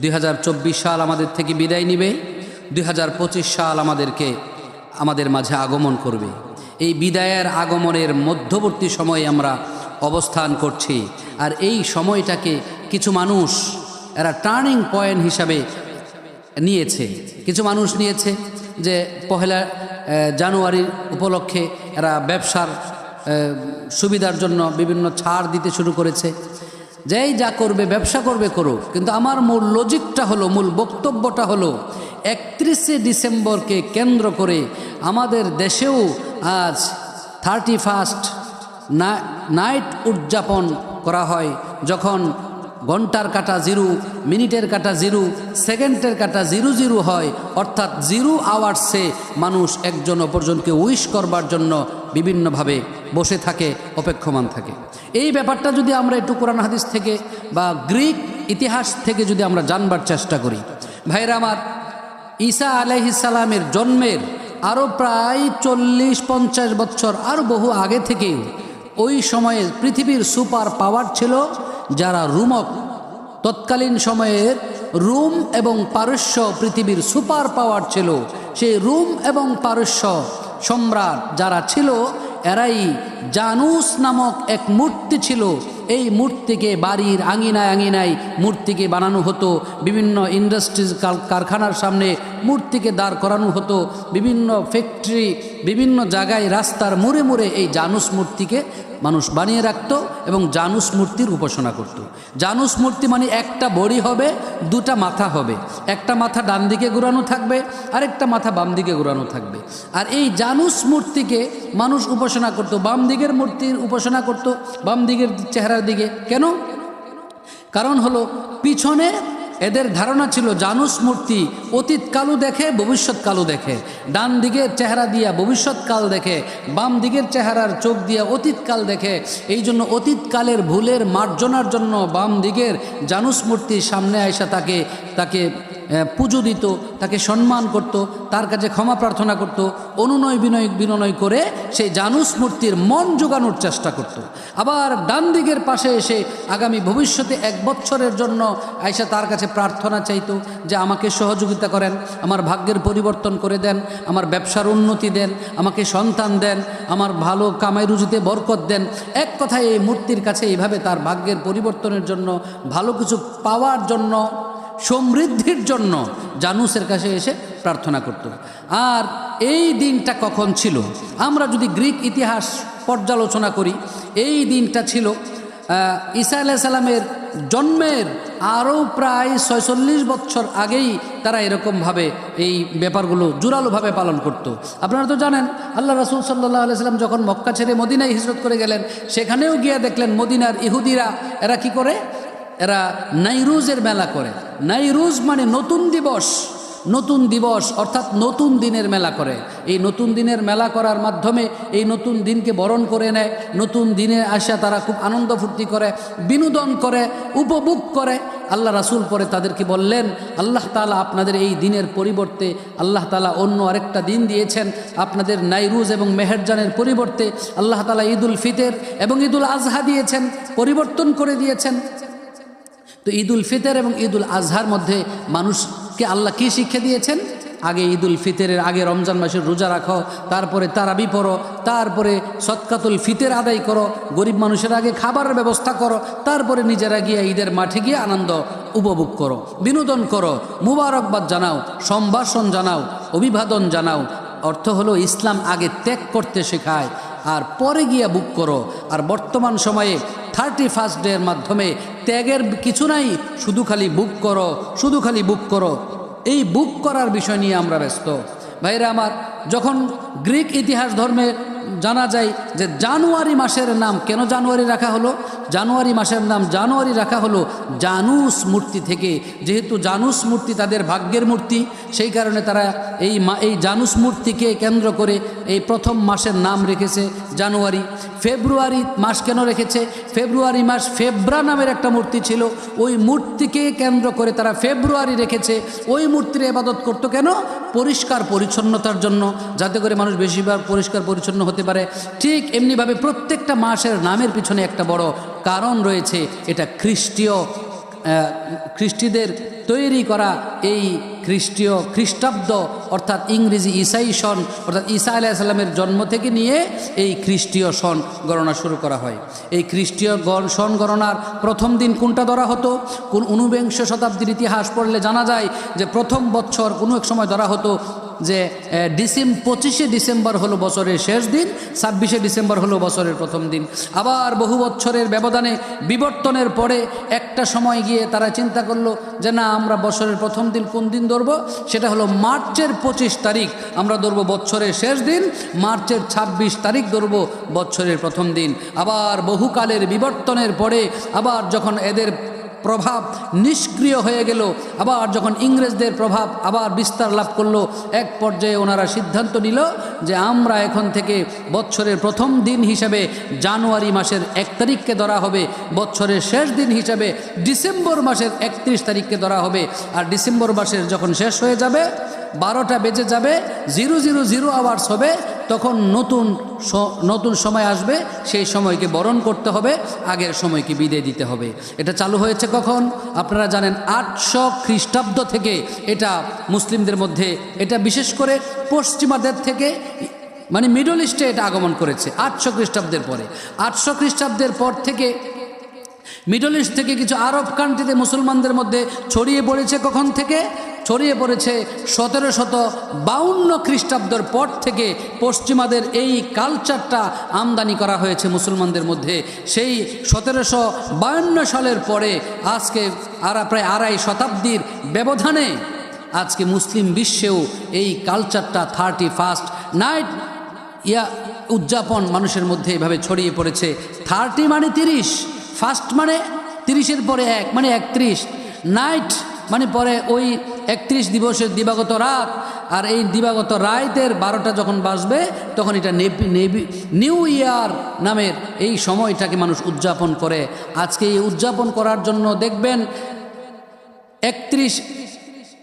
দুই হাজার চব্বিশ সাল আমাদের থেকে বিদায় নিবে, দুই হাজার পঁচিশ সাল আমাদেরকে আমাদের মাঝে আগমন করবে। এই বিদায়ের আগমনের মধ্যবর্তী সময়ে আমরা অবস্থান করছি। আর এই সময়টাকে কিছু মানুষ এরা টার্নিং পয়েন্ট হিসাবে নিয়েছে। কিছু মানুষ নিয়েছে যে পহেলা জানুয়ারির উপলক্ষে এরা ব্যবসার সুবিধার জন্য বিভিন্ন ছাড় দিতে শুরু করেছে। যেই যা করবে, ব্যবসা করবে করুক। কিন্তু আমার মূল লজিকটা হলো, মূল বক্তব্যটা হলো, একত্রিশে ডিসেম্বরকে কেন্দ্র করে আমাদের দেশেও আজ থার্টি ফার্স্ট নাইট উদযাপন করা হয়। যখন ঘণ্টার কাটা জিরো, মিনিটের কাটা জিরো, সেকেন্ডের কাটা জিরো জিরো হয়, অর্থাৎ জিরো আওয়ার্সে মানুষ একজন অপরজনকে উইশ করবার জন্য বিভিন্নভাবে বসে থাকে, অপেক্ষমান থাকে। এই ব্যাপারটা যদি আমরা একটু কোরআন হাদিস থেকে বা গ্রিক ইতিহাস থেকে যদি আমরা জানবার চেষ্টা করি। ভাইরা আমার, ঈসা আলাইহিসালামের জন্মের আরও প্রায় চল্লিশ, পঞ্চাশ বছর আর বহু আগে থেকেই ওই সময়ে পৃথিবীর সুপার পাওয়ার ছিল, যারা রুমক। তৎকালীন সময়ের রুম এবং পারস্য পৃথিবীর সুপার পাওয়ার ছিল। সেই রুম এবং পারস্য সম্রাট যারা ছিল Era aí, জানুস নামক এক মূর্তি ছিল। এই মূর্তিকে বাড়ির আঙিনায় আঙিনায় মূর্তিকে বানানো হতো। বিভিন্ন ইন্ডাস্ট্রিজ কারখানার সামনে মূর্তিকে দাঁড় করানো হতো। বিভিন্ন ফ্যাক্টরি, বিভিন্ন জায়গায় রাস্তার মোড়ে মোড়ে এই জানুস মূর্তিকে মানুষ বানিয়ে রাখত এবং জানুস মূর্তির উপাসনা করত। জানুস মূর্তি মানে একটা বড়ি হবে, দুটা মাথা হবে। একটা মাথা ডান দিকে ঘুরানো থাকবে, আরেকটা মাথা বাম দিকে ঘুরানো থাকবে। আর এই জানুস মূর্তিকে মানুষ উপাসনা করত, বাম দিকের মূর্তির উপাসনা করত বাম দিকের চেহারার দিকে। কেন? কারণ হলো, পিছনে এদের ধারণা ছিল জানুস মূর্তি অতীত কালও দেখে, ভবিষ্যৎ কালও দেখে। ডান দিকের চেহারা দিয়া ভবিষ্যৎকাল দেখে বাম দিকের চেহারার চোখ দিয়া অতীতকাল দেখে। এই জন্য অতীতকালের ভুলের মার্জনার জন্য বাম দিকের জানুস মূর্তির সামনে আয়সা তাকে তাকে পুজো দিত, তাকে সম্মান করত, তার কাছে ক্ষমা প্রার্থনা করত, অনুনয় বিনয় বিনয় করে সেই জানুস মূর্তির মন জোগানোর চেষ্টা করত। আবার ডান দিকের পাশে এসে আগামী ভবিষ্যতে এক বছরের জন্য আয়সা তার কাছে প্রার্থনা চাইত যে আমাকে সহযোগিতা করেন, আমার ভাগ্যের পরিবর্তন করে দেন, আমার ব্যবসার উন্নতি দেন, আমাকে সন্তান দেন, আমার ভালো কামাই রুজিতে বরকত দেন এক কথায় এই মূর্তির কাছে এইভাবে তার ভাগ্যের পরিবর্তনের জন্য, ভালো কিছু পাওয়ার জন্য সমৃদ্ধির জন্য জানুসের কাছে এসে প্রার্থনা করত। আর এই দিনটা কখন ছিল? আমরা যদি গ্রিক ইতিহাস পর্যালোচনা করি, এই দিনটা ছিল ঈসা আলাহ সাল্লামের জন্মের আরও প্রায় ছয়চল্লিশ বছর আগেই তারা এরকমভাবে এই ব্যাপারগুলো জোরালোভাবে পালন করত। আপনারা তো জানেন, আল্লাহ রাসুল সাল্লাহ আলাইসাল্লাম যখন মক্কা ছেড়ে মদিনায় হিজরত করে গেলেন, সেখানেও গিয়ে দেখলেন মদিনার ইহুদিরা, এরা কি করে? এরা নাইরুজের মেলা করে। নাইরুজ মানে নতুন দিবস। নতুন দিবস অর্থাৎ নতুন দিনের মেলা করে। এই নতুন দিনের মেলা করার মাধ্যমে এই নতুন দিনকে বরণ করে নেয়। নতুন দিনে আসা তারা খুব আনন্দ ফুর্তি করে, বিনোদন করে, উপভোগ করে। আল্লাহ রাসুল পরে তাদেরকে বললেন, আল্লাহ তালা আপনাদের এই দিনের পরিবর্তে, আল্লাহ তালা অন্য আরেকটা দিন দিয়েছেন। আপনাদের নাইরুজ এবং মেহেরজানের পরিবর্তে আল্লাহ তালা ঈদুল ফিতের এবং ঈদুল আজহা দিয়েছেন, পরিবর্তন করে দিয়েছেন। তো ঈদুল ফিতর এবং ঈদুল আজহার মধ্যে মানুষকে আল্লাহ কী শিক্ষা দিয়েছেন? আগে ঈদুল ফিতরের, আগে রমজান মাসের রোজা রাখো, তারপরে তারাবি পড়ো, তারপরে সৎকাতুল ফিতের আদায় করো, গরিব মানুষের আগে খাবারের ব্যবস্থা করো, তারপরে নিজেরা গিয়ে ঈদের মাঠে গিয়ে আনন্দ উপভোগ করো। বিনোদন করো, মুবারকবাদ জানাও, সম্ভাষণ জানাও, অভিবাদন জানাও অর্থ হলো ইসলাম আগে ত্যাগ করতে শেখায়, আর পরে গিয়া বুক করো। আর বর্তমান সময়ে থার্টি ফার্স্ট ডের মাধ্যমে ত্যাগের কিছু নাই, শুধু খালি বুক করো, শুধু খালি বুক করো। এই বুক করার বিষয় নিয়ে আমরা ব্যস্ত। ভাইরা আমার, যখন গ্রিক ইতিহাস ধর্মে জানা যায় যে জানুয়ারি মাসের নাম কেন জানুয়ারি রাখা হলো? জানুয়ারি মাসের নাম জানুয়ারি রাখা হলো জানুস মূর্তি থেকে। যেহেতু জানুস মূর্তি তাদের ভাগ্যের মূর্তি, সেই কারণে তারা এই এই জানুস মূর্তিকে কেন্দ্র করে এই প্রথম মাসের নাম রেখেছে জানুয়ারি। ফেব্রুয়ারি মাস কেন রেখেছে? ফেব্রুয়ারি মাস ফেব্রা নামের একটা মূর্তি ছিল। ওই মূর্তিকে কেন্দ্র করে তারা ফেব্রুয়ারি রেখেছে। ওই মূর্তির এবাদত করতো কেন? পরিষ্কার পরিচ্ছন্নতার জন্য। যাতে করে মানুষ বেশিরভাগ পরিষ্কার পরিচ্ছন্ন হতে পারে। ঠিক এমনিভাবে প্রত্যেকটা মাসের নামের পিছনে একটা বড় কারণ রয়েছে, এটা খ্রিস্টীয় খ্রিস্টিদের তৈরি করা এই খ্রিস্টীয় খ্রিস্টাব্দ, অর্থাৎ ইংরেজি ইসাই সন, অর্থাৎ ঈসা আলাইসাল্লামের জন্ম থেকে নিয়ে এই খ্রিস্টীয় সন গণনা শুরু করা হয়। এই খ্রিস্টীয় গণ, সন গণনার প্রথম দিন কোনটা ধরা হতো? কোন ঊনবিংশ শতাব্দীর ইতিহাস পড়লে জানা যায় যে প্রথম বছর কোনো এক সময় ধরা হতো যে ডিসেম, পঁচিশে ডিসেম্বর হলো বছরের শেষ দিন, ছাব্বিশে ডিসেম্বর হলো বছরের প্রথম দিন। আবার বহু বছরের ব্যবধানে বিবর্তনের পরে একটা সময় গিয়ে তারা চিন্তা করল যে, না, আমরা বছরের প্রথম দিন কোন দিন ধরবো? সেটা হলো মার্চের পঁচিশ তারিখ। আমরা ধরবো বছরের শেষ দিন, মার্চের ২৬ তারিখ ধরবো বছরের প্রথম দিন। আবার বহুকালের বিবর্তনের পরে আবার যখন এদের প্রভাব নিষ্ক্রিয় হয়ে গেল। আবার যখন ইংরেজদের প্রভাব আবার বিস্তার লাভ করল, এক পর্যায়ে ওনারা সিদ্ধান্ত নিল যে আমরা এখন থেকে বছরের প্রথম দিন হিসাবে জানুয়ারি মাসের এক তারিখকে ধরা হবে বছরের শেষ দিন হিসাবে ডিসেম্বর মাসের একত্রিশ তারিখকে ধরা হবে। আর ডিসেম্বর মাসের যখন শেষ হয়ে যাবে বারোটা বেজে যাবে, জিরো জিরো জিরো আওয়ার্স হবে, তখন নতুন নতুন সময় আসবে, সেই সময়কে বরণ করতে হবে, আগের সময়কে বিদায় দিতে হবে। এটা চালু হয়েছে কখন? আপনারা জানেন আটশো খ্রিস্টাব্দ থেকে এটা মুসলিমদের মধ্যে, এটা বিশেষ করে পশ্চিমাদের থেকে মানে মিডল ইস্টে এটা আগমন করেছে, আটশো খ্রিস্টাব্দের পরে। আটশো খ্রিস্টাব্দের পর থেকে মিডল ইস্ট থেকে কিছু আরব কান্ট্রিতে মুসলমানদের মধ্যে ছড়িয়ে পড়েছে কখন থেকে? ছড়িয়ে পড়েছে সতেরো শত বাউন্ন খ্রিস্টাব্দের পর থেকে পশ্চিমাদের এই কালচারটা আমদানি করা হয়েছে মুসলমানদের মধ্যে। সেই সতেরোশো বায়ান্ন সালের পরে আজকে আর প্রায় আড়াই শতাব্দীর ব্যবধানে আজকে মুসলিম বিশ্বেও এই কালচারটা থার্টি ফার্স্ট নাইট ইয়া উদযাপন মানুষের মধ্যে এভাবে ছড়িয়ে পড়েছে। থার্টি মানে তিরিশ, ফার্স্ট মানে তিরিশের পরে এক মানে একত্রিশ। নাইট মানে পরে ওই একত্রিশ দিবসের দিবাগত রাত, আর এই দিবাগত রায়তের বারোটা যখন বাজবে, তখন এটা নিউ ইয়ার নামের এই সময়টাকে মানুষ উদযাপন করে। আজকে এই উদযাপন করার জন্য দেখবেন একত্রিশ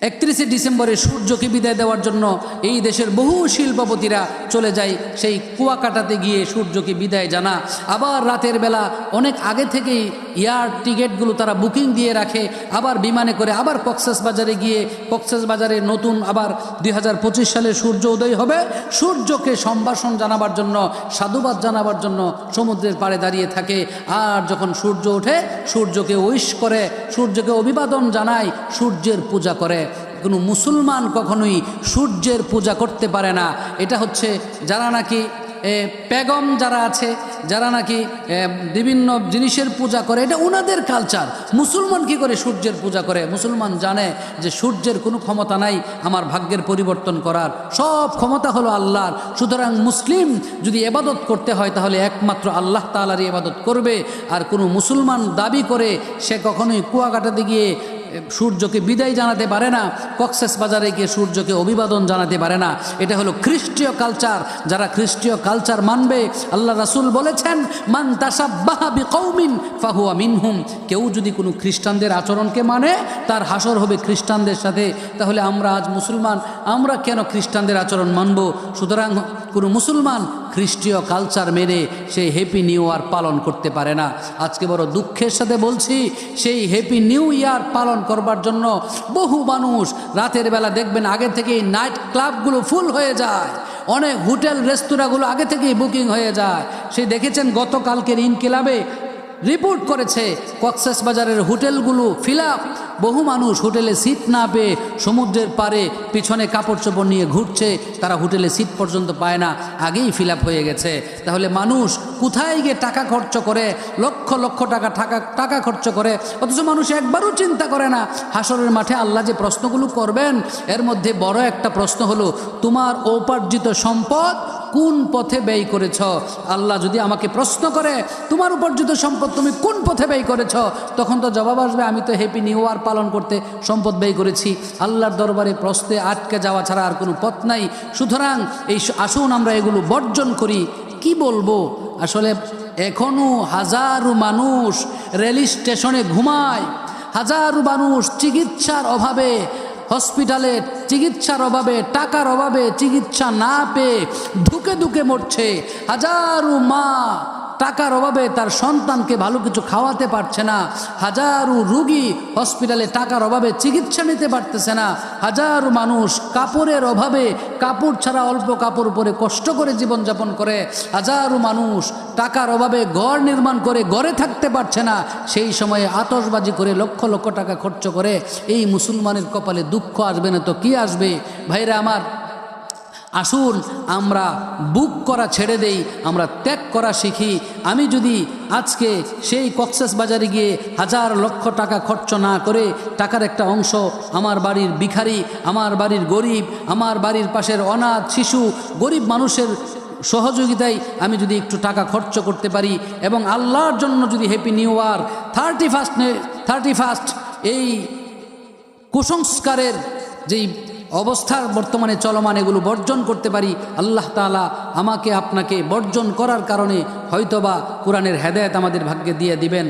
একত্রিশে ডিসেম্বরে সূর্যকে বিদায় দেওয়ার জন্য এই দেশের বহু শিল্পপতিরা চলে যায় সেই কুয়াকাটাতে গিয়ে সূর্যকে বিদায় জানা। আবার রাতের বেলা অনেক আগে থেকেই এয়ার টিকিটগুলো তারা বুকিং দিয়ে রাখে। আবার বিমানে করে আবার কক্সেস বাজারে গিয়ে কক্সেস বাজারে নতুন আবার দুই হাজার পঁচিশ সালে সূর্য উদয় হবে। সূর্যকে সম্ভাষণ জানাবার জন্য, সাধুবাদ জানাবার জন্য সমুদ্রের পাড়ে দাঁড়িয়ে থাকে। আর যখন সূর্য ওঠে, সূর্যকে উইশ করে, সূর্যকে অভিবাদন জানায়, সূর্যের পূজা করে। কোনো মুসলমান কখনোই সূর্যের পূজা করতে পারে না। এটা হচ্ছে যারা নাকি পেগম যারা আছে, যারা নাকি বিভিন্ন জিনিসের পূজা করে, এটা ওনাদের কালচার মুসলমান কি করে সূর্যের পূজা করে? মুসলমান জানে যে সূর্যের কোনো ক্ষমতা নাই আমার ভাগ্যের পরিবর্তন করার। সব ক্ষমতা হলো আল্লাহর। সুতরাং মুসলিম যদি এবাদত করতে হয়, তাহলে একমাত্র আল্লাহ তালারই এবাদত করবে। আর কোনো মুসলমান দাবি করে, সে কখনোই কুয়াকাটাতে গিয়ে সূর্যকে বিদায় জানাতে পারে না, কক্সেস বাজারে গিয়ে সূর্যকে অভিবাদন জানাতে পারে না। এটা হলো খ্রিস্টীয় কালচার। যারা খ্রিস্টীয় কালচার মানবে, আল্লাহ রাসূল বলেছেন, মান তাসাব্বাহা কৌমিন ফাহুয়া মিনহুম। কেউ যদি কোনো খ্রিস্টানদের আচরণকে মানে তার হাসর হবে খ্রিস্টানদের সাথে। তাহলে আমরা আজ মুসলমান, আমরা কেন খ্রিস্টানদের আচরণ মানব? সুতরাং কোনো মুসলমান খ্রিস্টীয় কালচার মেনে সেই হ্যাপি নিউ ইয়ার পালন করতে পারে না। আজকে বড় দুঃখের সাথে বলছি, সেই হ্যাপি নিউ ইয়ার পালন করবার জন্য বহু মানুষ রাতের বেলা দেখবেন আগে থেকেই নাইট ক্লাবগুলো ফুল হয়ে যায়। অনেক হোটেল রেস্তোরাঁগুলো আগে থেকেই বুকিং হয়ে যায়। সে দেখেছেন গতকালকের ইনকিলাবে রিপোর্ট করেছে কক্সেস বাজারের হোটেলগুলো ফিল বহু মানুষ হোটেলে সিট না পেয়ে সমুদ্রের পারে পিছনে কাপড় চোপড় নিয়ে ঘুরছে, তারা হোটেলে সিট পর্যন্ত পায় না, আগেই ফিল হয়ে গেছে। তাহলে মানুষ কোথায় গিয়ে টাকা খরচ করে, লক্ষ লক্ষ টাকা টাকা টাকা খরচ করে? অথচ মানুষ একবারও চিন্তা করে না। হাসরের মাঠে আল্লাহ যে প্রশ্নগুলো করবেন, এর মধ্যে বড় একটা প্রশ্ন হলো, তোমার উপার্জিত সম্পদ কোন পথে ব্যয় করেছ? আল্লাহ যদি আমাকে প্রশ্ন করে, তোমার উপার্জিত সম্পদ তুমি কোন পথে ব্যয় করেছ? তখন তো জবাব আসবে, আমি তো হ্যাপি নিউ ইয়ার পালন করতে সম্পদ ব্যয় করেছি। আল্লাহর দরবারে প্রশ্নে আটকে যাওয়া ছাড়া আর কোনো পথ নাই। সুতরাং এই আসুন আমরা এগুলো বর্জন করি। কি বলব? আসলে এখনও হাজারো মানুষ রেল স্টেশনে ঘুমায়। হাজারো মানুষ চিকিৎসার অভাবে হসপিটালে চিকিৎসার অভাবে টাকার অভাবে চিকিৎসা না পেয়ে ধুকে ধুকে মরছে হাজারো মা টাকার অভাবে তার সন্তানকে ভালো কিছু খাওয়াতে পারছে না। হাজারো রুগী হসপিটালে টাকার অভাবে চিকিৎসা নিতে পারতেছে না। হাজারো মানুষ কাপড়ের অভাবে কাপড় ছাড়া অল্প কাপড় পরে কষ্ট করে জীবনযাপন করে। হাজারো মানুষ টাকার অভাবে ঘর নির্মাণ করে ঘরে থাকতে পারছে না। সেই সময়ে আতসবাজি করে লক্ষ লক্ষ টাকা খরচ করে। এই মুসলমানের কপালে দুঃখ আসবে না তো কি আসবে? ভাইরা আমার আসুন, আমরা বুক করা ছেড়ে দেই, আমরা ত্যাগ করা শিখি। আমি যদি আজকে সেই কক্সেস বাজারে গিয়ে হাজার লক্ষ টাকা খরচ না করে টাকার একটা অংশ আমার বাড়ির ভিখারি, আমার বাড়ির গরিব, আমার বাড়ির পাশের অনাথ শিশু, গরিব মানুষের সহযোগিতায় আমি যদি একটু টাকা খরচ করতে পারি এবং আল্লাহর জন্য যদি happy new year thirty first thirty first এই কুসংস্কারের যেই অবস্থা বর্তমানে চলমান এগুলো বর্জন করতে পারি, আল্লাহ তালা আমাকে আপনাকে বর্জন করার কারণে হয়তোবা কোরআনের হেদায়ত আমাদের ভাগ্যে দিয়ে দিবেন।